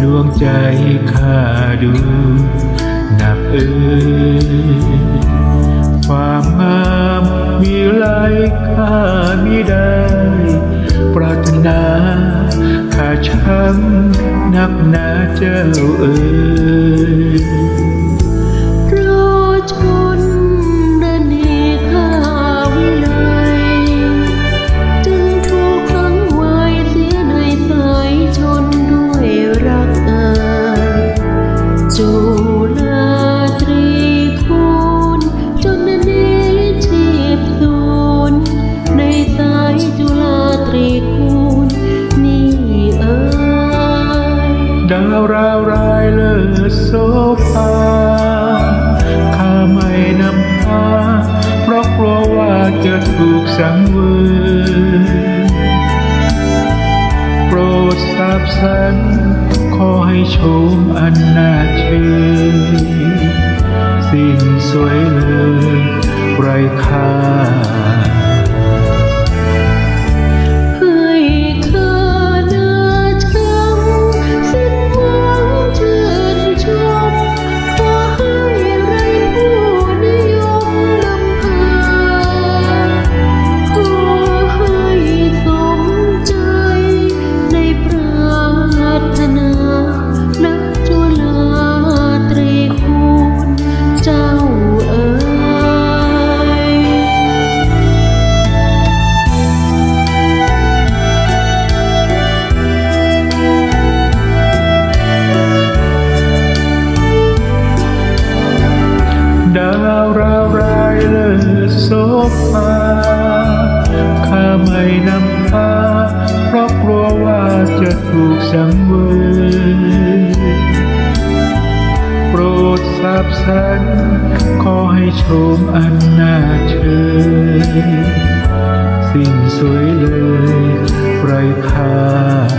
ดวงใจข้าดู หนับเอ่ยความงามมีไรค่ามิได้ ปรารถนาข้าช้ำนักหนาเจ้าเอ่ย ดาวราวรายเลิศโสภาข้าไม่นำพาเพราะกลัวว่าจะถูกสังเวยโปรดทราบสันขอให้ชมอันน่าเชื่อสิ้นสวย สังเวยโปรดทราบสันขอให้ชมอันน่าเชยสิ้นสวยเลยไรค่า